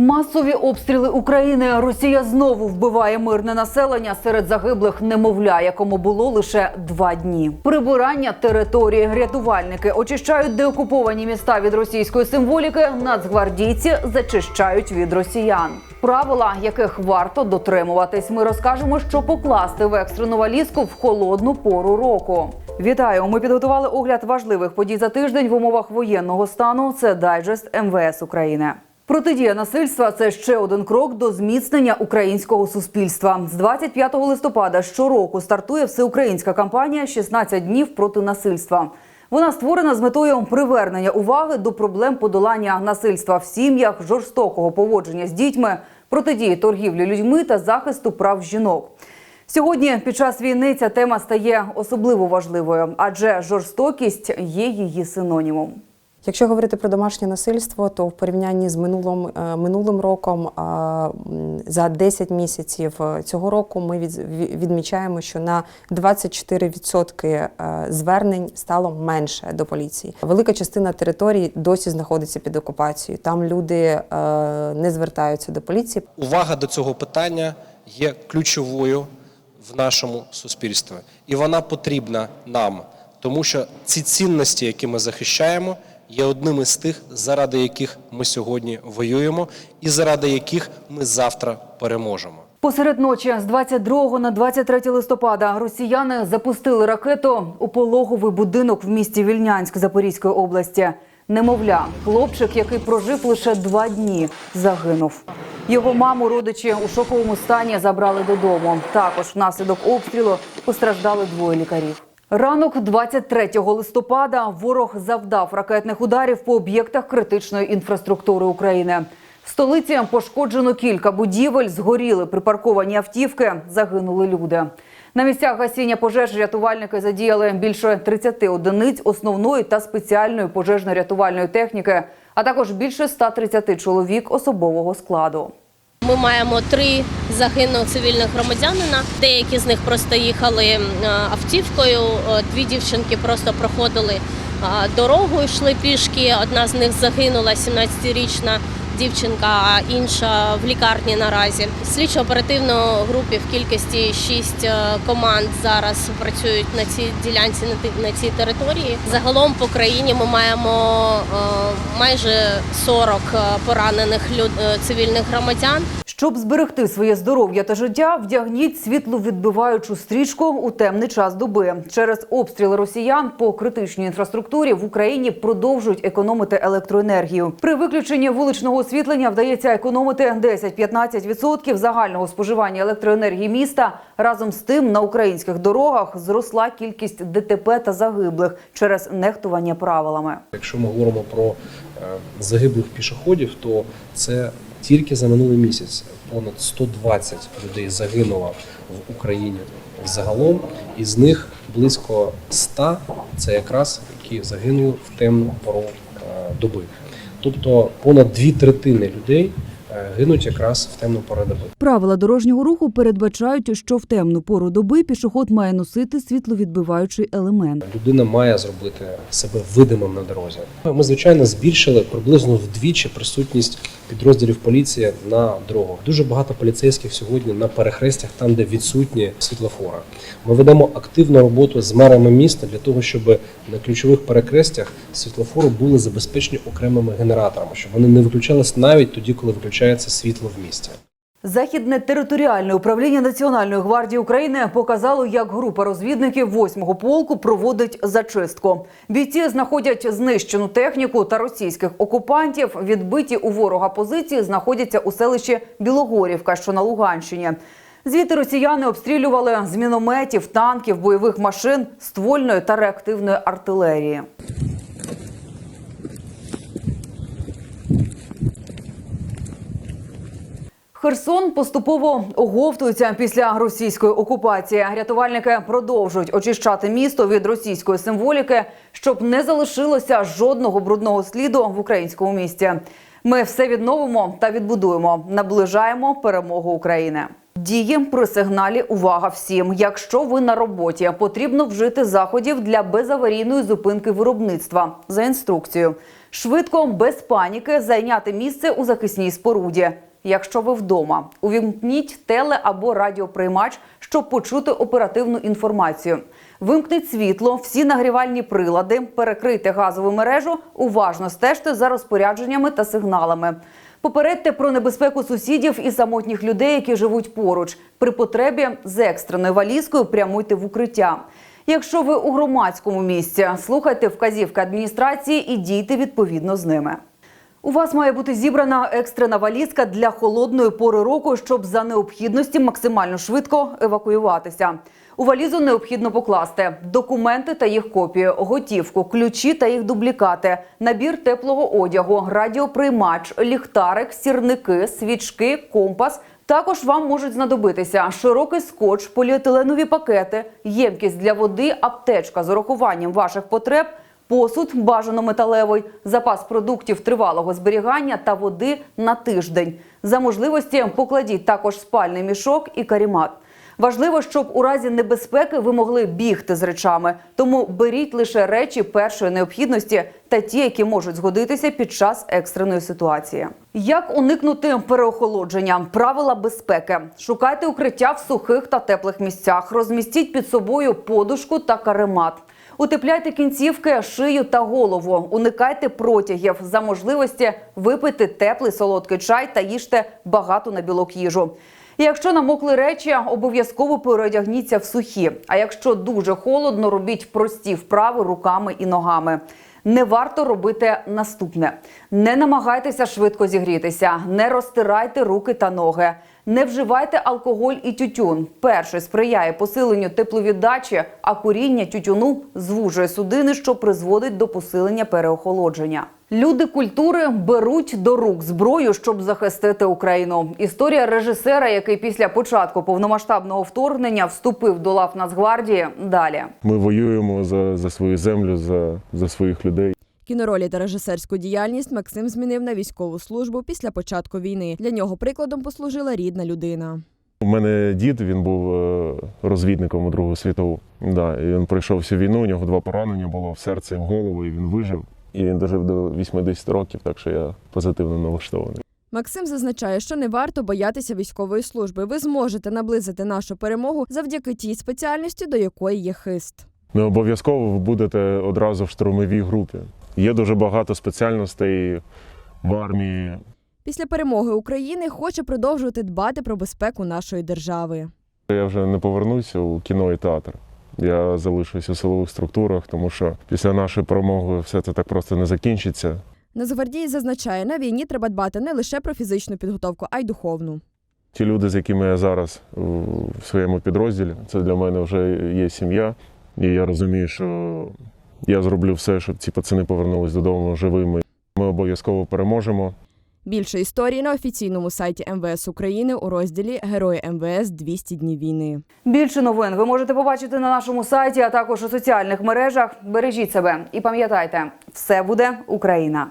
Масові обстріли України. Росія знову вбиває мирне населення серед загиблих немовля, якому було лише два дні. Прибирання території рятувальники очищають деокуповані міста від російської символіки. Нацгвардійці зачищають від росіян. Правила, яких варто дотримуватись, ми розкажемо, що покласти в екстрену валізку в холодну пору року. Вітаю! Ми підготували огляд важливих подій за тиждень в умовах воєнного стану. Це дайджест МВС України. Протидія насильства це ще один крок до зміцнення українського суспільства. З 25 листопада щороку стартує всеукраїнська кампанія «16 днів проти насильства. Вона створена з метою привернення уваги до проблем подолання насильства в сім'ях, жорстокого поводження з дітьми, протидії торгівлі людьми та захисту прав жінок. Сьогодні під час війни ця тема стає особливо важливою, адже жорстокість є її синонімом. Якщо говорити про домашнє насильство, то в порівнянні з минулим, е, минулим роком за 10 місяців е, цього року ми від, відмічаємо, що на 24% е, звернень стало менше до поліції. Велика частина території досі знаходиться під окупацією. Там люди не звертаються до поліції. увага до цього питання є ключовою в нашому суспільстві, і вона потрібна нам, тому що ці цінності, які ми захищаємо, є одним із тих, заради яких ми сьогодні воюємо, і заради яких ми завтра переможемо. Посеред ночі з 22 на 23 листопада росіяни запустили ракету у пологовий будинок в місті Вільнянськ Запорізької області. Немовля, хлопчик, який прожив лише два дні, загинув. Його маму родичі у шоковому стані забрали додому. Також внаслідок обстрілу постраждали двоє лікарів. Ранок 23 листопада ворог завдав ракетних ударів по об'єктах критичної інфраструктури України. В столиці пошкоджено кілька будівель, згоріли припарковані автівки, загинули люди. На місцях гасіння пожеж рятувальники задіяли більше 30 одиниць основної та спеціальної пожежно-рятувальної техніки, а також більше 130 чоловік особового складу. Ми маємо три загинулих цивільних громадянина. Деякі з них просто їхали е, автівкою. е, Дві дівчинки просто проходили е, дорогу, йшли пішки. Одна з них загинула, 17-річна дівчинка, а інша в лікарні наразі. Слідчо-оперативно групі в кількості шість команд зараз працюють на цій ділянці на цій території. Загалом по країні ми маємо майже 40 е, поранених цивільних громадян. Щоб зберегти своє здоров'я та життя, вдягніть світловідбиваючу стрічку у темний час доби. Через обстріли росіян по критичній інфраструктурі в Україні продовжують економити електроенергію. При виключенні вуличного освітлення вдається економити 10-15% загального споживання електроенергії міста. Разом з тим на українських дорогах зросла кількість ДТП та загиблих через нехтування правилами. Якщо ми говоримо про е, загиблих пішоходів, то це тільки за минулий місяць понад 120 людей загинуло в Україні взагалом, із них близько 100 – це якраз які загинули в темну пору е, доби. Тобто понад дві третини людей е, гинуть якраз в темну пору доби. Правила дорожнього руху передбачають, що в темну пору доби пішоход має носити світловідбиваючий елемент. Людина має зробити себе видимим на дорозі. Ми звичайно збільшили приблизно вдвічі присутність підрозділів поліції на дорогах. Дуже багато поліцейських сьогодні на перехрестях, там де відсутні світлофори. Ми ведемо активну роботу з мерами міста для того, щоб на ключових перехрестях світлофори були забезпечені окремими генераторами, щоб вони не виключались навіть тоді, коли виключається світло в місті. Західне територіальне управління Національної гвардії України показало, як група розвідників 8-го полку проводить зачистку. Бійці знаходять знищену техніку та російських окупантів. Відбиті у ворога позиції знаходяться у селищі Білогорівка, що на Луганщині. Звідти росіяни обстрілювали з мінометів, танків, бойових машин, ствольної та реактивної артилерії. Херсон поступово оговтується після російської окупації. Рятувальники продовжують очищати місто від російської символіки, щоб не залишилося жодного брудного сліду в українському місті. Ми все відновимо та відбудуємо. Наближаємо перемогу України. Дії при сигналі Увага всім! Якщо ви на роботі, потрібно вжити заходів для безаварійної зупинки виробництва за інструкцією. Швидко, без паніки, зайняти місце у захисній споруді. Якщо ви вдома, увімкніть теле або радіоприймач, щоб почути оперативну інформацію. Вимкніть світло, всі нагрівальні прилади, перекрийте газову мережу, уважно стежте за розпорядженнями та сигналами. Попередьте про небезпеку сусідів і самотніх людей, які живуть поруч. При потребі з екстреною валізкою прямуйте в укриття. Якщо ви у громадському місці, слухайте вказівки адміністрації і дійте відповідно з ними. У вас має бути зібрана екстрена валізка для холодної пори року, щоб за необхідності максимально швидко евакуюватися. У валізу необхідно покласти документи та їх копію, готівку, ключі та їх дублікати, набір теплого одягу, радіоприймач, ліхтарик, сірники, свічки, компас. Також вам можуть знадобитися широкий скотч, поліетиленові пакети, ємкість для води, аптечка з урахуванням ваших потреб, посуд бажано металевий, запас продуктів тривалого зберігання та води на тиждень. За можливості покладіть також спальний мішок і карімат. Важливо, щоб у разі небезпеки ви могли бігти з речами, тому беріть лише речі першої необхідності та ті, які можуть згодитися під час екстреної ситуації. Як уникнути переохолодження? Правила безпеки: шукайте укриття в сухих та теплих місцях, розмістіть під собою подушку та каремат. Утепляйте кінцівки, шию та голову. Уникайте протягів. За можливості випийте теплий солодкий чай та їжте багато на білок їжу. І якщо намокли речі, обов'язково переодягніться в сухі. А якщо дуже холодно, робіть прості вправи руками і ногами. Не варто робити наступне: не намагайтеся швидко зігрітися, не розтирайте руки та ноги, не вживайте алкоголь і тютюн. Перший сприяє посиленню тепловіддачі, а куріння тютюну звужує судини, що призводить до посилення переохолодження. Люди культури беруть до рук зброю, щоб захистити Україну. Історія режисера, який після початку повномасштабного вторгнення вступив до лав Нацгвардії. Далі. Ми воюємо за, за свою землю, за, за своїх людей. Кіноролі та режисерську діяльність Максим змінив на військову службу після початку війни. Для нього прикладом послужила рідна людина. У мене дід він був е, розвідником у Другу світову. Да, і він пройшов всю війну. У нього два поранення було в серце і в голову, і він вижив. І він дожив до 80 років, так що я позитивно налаштований. Максим зазначає, що не варто боятися військової служби. Ви зможете наблизити нашу перемогу завдяки тій спеціальності, до якої є хист. Не обов'язково ви будете одразу в штурмовій групі. Є дуже багато спеціальностей в армії. Після перемоги України хоче продовжувати дбати про безпеку нашої держави. Я вже не повернуся у кіно і театр. Я залишусь у силових структурах, тому що після нашої перемоги все це так просто не закінчиться. Нацгвардієць зазначає, на війні треба дбати не лише про фізичну підготовку, а й духовну. Ті люди, з якими я зараз в своєму підрозділі, це для мене вже є сім'я. І я розумію, що я зроблю все, щоб ці пацани повернулись додому живими. Ми обов'язково переможемо. Більше історії на офіційному сайті МВС України у розділі Герої МВС 200 днів війни. Більше новин ви можете побачити на нашому сайті, а також у соціальних мережах. Бережіть себе і пам'ятайте, все буде Україна.